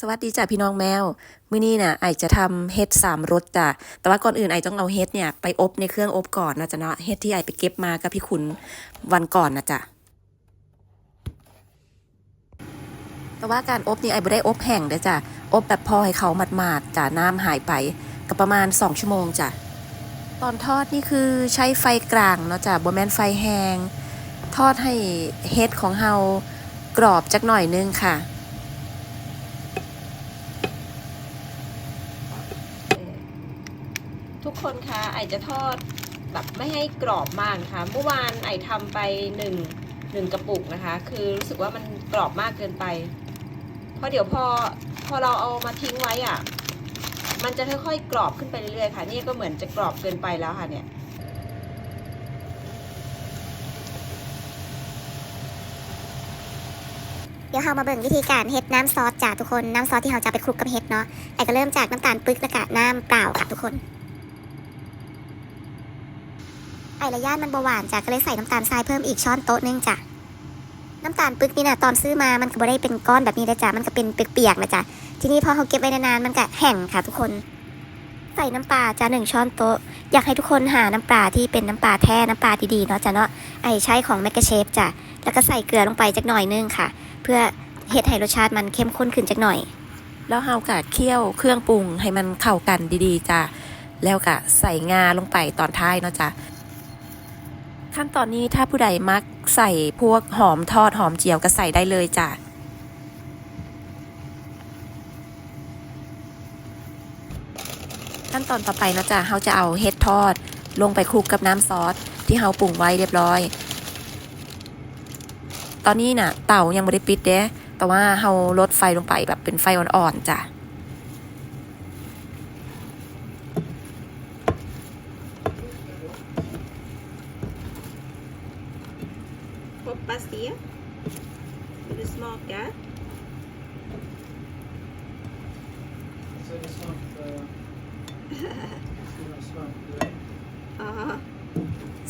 สวัสดีจ้ะพี่น้องแมว มื้อนี้น่ะไอจะทำเฮ็ดสามรสจ้ะ แต่ว่าก่อนอื่นไอต้องเอาเฮ็ดเนี่ยไปอบในเครื่องอบก่อนนะจ๊ะเนาะ เฮ็ดที่ไอไปเก็บมากับพี่ขุนวันก่อนนะจ๊ะ แต่ว่าการอบนี่ไอบ่ได้อบแห้งเด้อจ้ะ อบแบบพอให้เขาหมาดๆจ้ะน้ำหายไปก็ประมาณ 2 ชั่วโมงจ้ะ ตอนทอดนี่คือใช้ไฟกลางเนาะจ้ะบ่แมนไฟแห้งทอดให้เฮ็ดของเฮากรอบจักหน่อยนึงค่ะ ทุกคนคะไอจะทอดแบบไม่ให้กรอบมากนะคะเมื่อวานไอทำไปหนึ่งหนึ่งกระปุกนะคะ คือรู้สึกว่ามันกรอบมากเกินไป เพราะเดี๋ยวพอพอเราเอามาทิ้งไว้อะ่ะ มันจะค่อยๆกรอบขึ้นไปเรื่อยๆค่ะ นี่ก็เหมือนจะกรอบเกินไปแล้วค่ะเนี่ยเดี๋ยวเรามาเบิ่งวิธีการเฮ็ดน้ำซอสจ้าทุกคน น้ำซอสที่เราจะไปคลุกกับเฮ็ดเนาะไอก็เริ่มจากน้ำตาลปึกแล้วก็น้ำเปล่าค่ะทุกคน ไอระยานมันเบาหวานจ้ะก็เลยใส่น้ำตาลทรายเพิ่มอีกช้อนโต๊ะหนึงจ้ะน้ำตาลปึกนี่นะตอนซื้อมามันก็บ่ได้เป็นก้อนแบบนี้เลยจ้ะมันก็เป็นเปียกๆนะจ้ะทีนี้พอเขาเก็บไว้นานๆมันก็แห้งค่ะทุกคน ใส่น้ำปลาจ้ะหนึ่งช้อนโต๊ะอยากให้ทุกคนหาน้ำปลาที่เป็นน้ำปลาแท้น้ำปลาดีๆเนาะจ้ะเนาะไอใช้ของแมกกาเชฟจ้ะแล้วก็ใส่เกลือลงไปจักหน่อยนึงค่ะ เพื่อเฮ็ดให้รสชาติมันเข้มข้นขึ้นจักหน่อย แล้วเฮากะเคี่ยวเครื่องปรุงให้มันเข้ากันดีๆจ้ะแล้วกะใส่งาลงไปตอนท้ายเนาะจ้ะ ขั้นตอนนี้ถ้าผู้ใดมักใส่พวกหอมทอดหอมเจียวก็ใส่ได้เลยจ้ะขั้นตอนต่อไปนะจ้ะเฮาจะเอาเห็ดทอด ลงไปคลุกกับน้ำซอสที่เฮาปรุงไว้เรียบร้อย ตอนนี้น่ะ เต่ายังไม่ได้ปิดเด้แต่ว่าเฮาลดไฟลงไปแบบเป็นไฟอ่อนๆจ้ะ Vill du smaka? Så det är snart... eh, det är snart eh, Ja.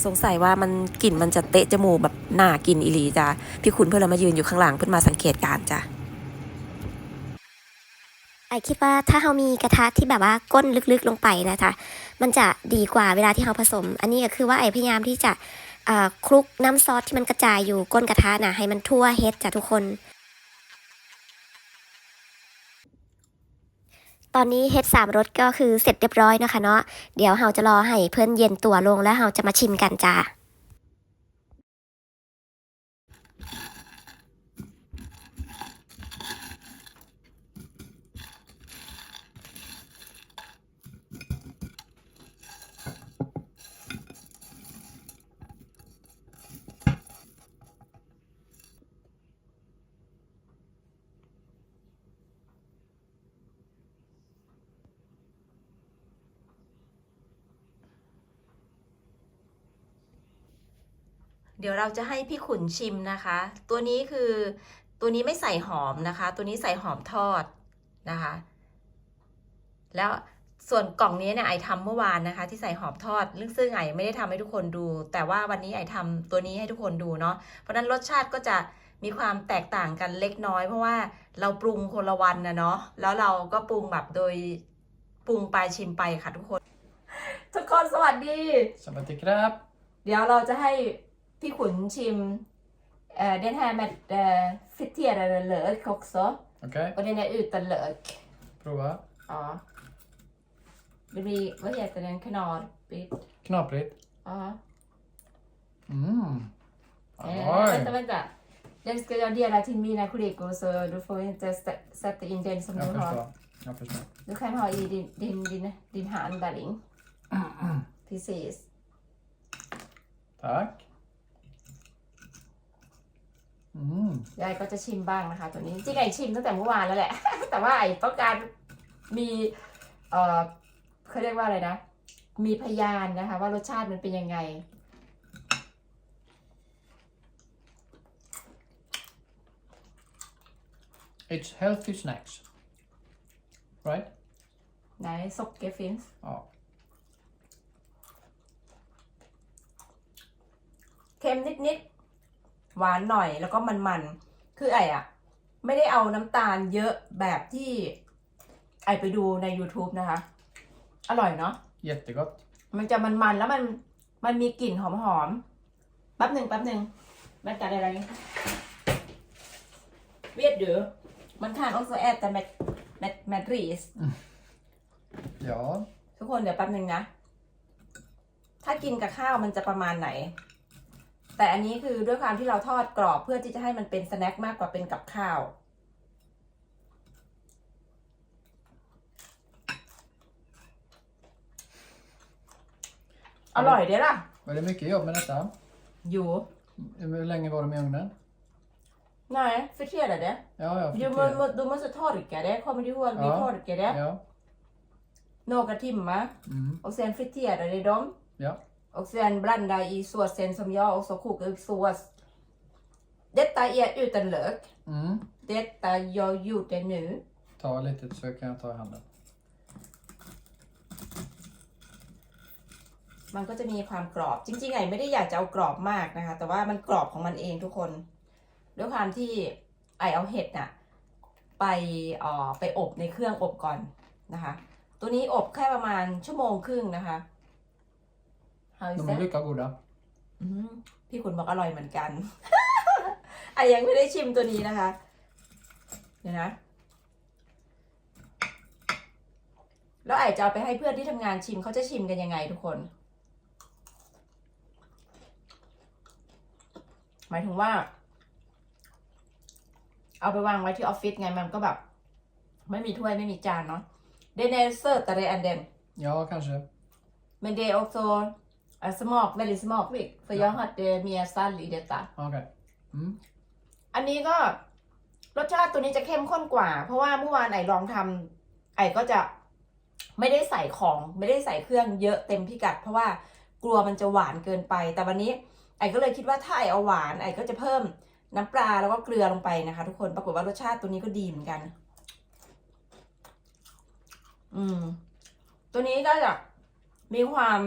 สงสัยว่ามันกลิ่นมันจะเตะจมูกแบบน่ากินอีหลีจ้ะพี่คุณเพื่อนเรามายืนอยู่ข้างหลังเพื่อนมาสังเกตการณ์จ้ะไอคิดว่าถ้าเรามีกระทะที่แบบว่าก้นลึกๆลงไปนะคะ มันจะดีกว่าเวลาที่เราผสม อันนี้ก็คือว่าไอพยายามที่จะเอ่อ คลุกน้ำซอสที่มันกระจายอยู่ก้นกระทะนะให้มันทั่วเฮ็ดจ้ะทุกคน ตอนนี้เฮ็ดสามรสก็คือเสร็จเรียบร้อยนะคะเนาะเดี๋ยวเราจะรอให้เพื่อนเย็นตัวลงแล้วเราจะมาชิมกันจ้า เดี๋ยวเราจะให้พี่ขุนชิมนะคะ ตัวนี้คือตัวนี้ไม่ใส่หอมนะคะ ตัวนี้ใส่หอมทอดนะคะ แล้วส่วนกล่องนี้เนี่ยไอทำเมื่อวานนะคะ ที่ใส่หอมทอดซึ่งไอไม่ได้ทำให้ทุกคนดู แต่ว่าวันนี้ไอทำตัวนี้ให้ทุกคนดูเนาะเพราะฉะนั้นรสชาติก็จะมีความแตกต่างกันเล็กน้อย เพราะว่าเราปรุงคนละวันนะเนาะแล้วเราก็ปรุงแบบโดยปรุงไปชิมไปค่ะทุกคน ทุกคนสวัสดี Som ett kräp. เดี๋ยวเราจะให้ พี่ขุนชิมเอ่อ den här med eh, friterade lök också. Okej, Och den är utan lök. prova. Ja. Det blir, vad heter den, knorrigt? Knaprigt. Ja. Mm. Eh, Oj. vänta, vänta. Den ska jag dela till mina kollegor så du får inte stä- sätta in den som Jag du har. förstår. Jag förstår. Du kan ha i din, din, din, din hand, darling. Precis. Tack. Mm. ยายก็จะชิมบ้างนะคะ ตัวนี้จริงๆไอชิมตั้งแต่เมื่อวานแล้วแหละ แต่ว่าไอต้องการมีเออเขาเรียกว่าอะไรนะ มีพยานนะคะ ว่ารสชาติมันเป็นยังไง It's healthy snacks. Right? ไหนซกเกฟินส์ Ja. เค็มนิดๆ หวานหน่อยแล้วก็มันๆ คือไอ้อะไม่ได้เอาน้ำตาลเยอะแบบที่ไอไปดูใน YouTube นะคะ อร่อยเนาะ Jättegott. มันจะมันๆ แล้วมันมันมีกลิ่นหอมๆ แป๊บหนึ่งแป๊บหนึ่งแม่ตัดอะไรนี่เวียดเดือมันทาน also add แต่แมทแมทแมทรีส Ja. ทุกคนเดี๋ยวแป๊บหนึ่งนะ ถ้ากินกับข้าวมันจะประมาณไหน แต่อันนี้คือด้วยความที่เราทอดกรอบเพื่อที่จะให้มันเป็นสแน็คมากกว่าเป็นกับข้าว อร่อยเด้อล่ะ Var det mycket jobb med detta? อยู่ Hur länge var de i ugnen? Nej, förtjänar det. Ja, ja. Du, friterat. må, du måste torka det. Kommer du ihåg? Vi Ja. torkade det Ja. några timmar Mm. och sen friterade dem. Ja. Och sen blanda i såsen som jag och så koka upp sås. Detta är utan lök. Mm. Detta jag gjorde nu. Ta lite så kan jag ta i handen. มันก็จะมีความกรอบ จริงๆไงไม่ได้อยากจะเอากรอบมากนะคะ แต่ว่ามันกรอบของมันเองทุกคน ด้วยความที่ไอเอาเห็ดน่ะ ไปเอ่อไปอบในเครื่องอบก่อนนะคะ ตัวนี้อบแค่ประมาณชั่วโมงครึ่งนะคะ How is De är that? lika goda. อืมพี่ขุนบอกอร่อยเหมือนกัน ไอยังไม่ได้ชิมตัวนี้นะคะ เดี๋ยวนะ แล้วไอจะเอาไปให้เพื่อนที่ทำงานชิมเขาจะชิมกันยังไงทุกคน หมายถึงว่า เอาไปวางไว้ที่ออฟฟิศไงมันก็แบบ ไม่มีถ้วยไม่มีจานเนาะเดนเนเซอร์แต่เดนเดน Ja, kanske. Men det är också eh, smak, väldigt smakrikt. För jag hade mer salt i detta. Okej. Mm. อันนี้ก็รสชาติตัวนี้จะเข้มข้นกว่า เพราะว่าเมื่อวานไอลองทำไอก็จะไม่ได้ใส่ของ ไม่ได้ใส่เครื่องเยอะเต็มพิกัด เพราะว่ากลัวมันจะหวานเกินไป แต่วันนี้ไอก็เลยคิดว่าถ้าไอเอาหวานไอก็จะเพิ่มน้ำปลาแล้วก็เกลือลงไปนะคะ ทุกคนปรากฏว่ารสชาติตัวนี้ก็ดีเหมือนกัน อืม ตัวนี้ก็จะมีความ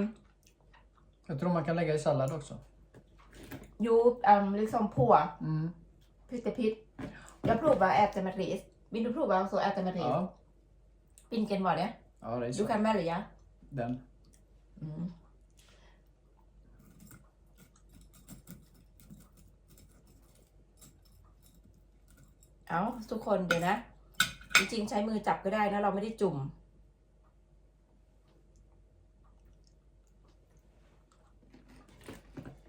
Jag tror man kan lägga i sallad också. ยูอืม liksom på Mm. pyttepitt. Jag provar äta med ris. Vill du prova också äta med ris? Ja. Vilken var det? Ja, det är Du så. kan välja. Den. Mm. เอาทุกคนเดี๋ยวนะ จริงๆ ใช้มือจับก็ได้นะ เราไม่ได้จุ่ม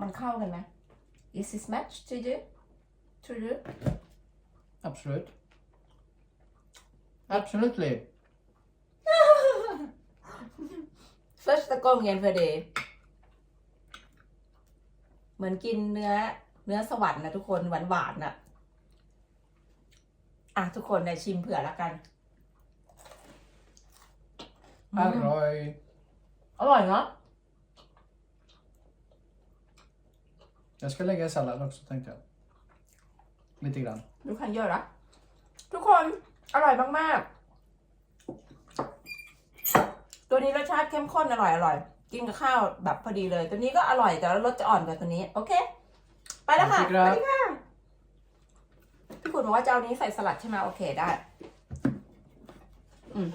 มัน เข้ากันไหม Is this match to you? To you? Absolut. Absolutely. Första gången för dig เหมือนกินเนื้อ เนื้อสวรรค์นะทุกคนหวานหวานๆนะอะ ทุกคนได้ชิมเผื่อแล้วกัน Mm. Arroj. อร่อยเนาะ Jag ska lägga i sallad också tänkte jag. Lite grann. ดูคันเยอะละทุกคนอร่อยมากๆ ตัวนี้รสชาติเข้มข้นอร่อยอร่อย กินกับข้าวแบบพอดีเลย ตัวนี้ก็อร่อยแต่ว่ารสจะอ่อนกว่าตัวนี้ โอเค ไปแล้วค่ะขอบคุณครับสวัสดีค่ะพี่คุณบอกว่าจะเอานี้ใส่สลัดใช่ไหมโอเคได้ อืม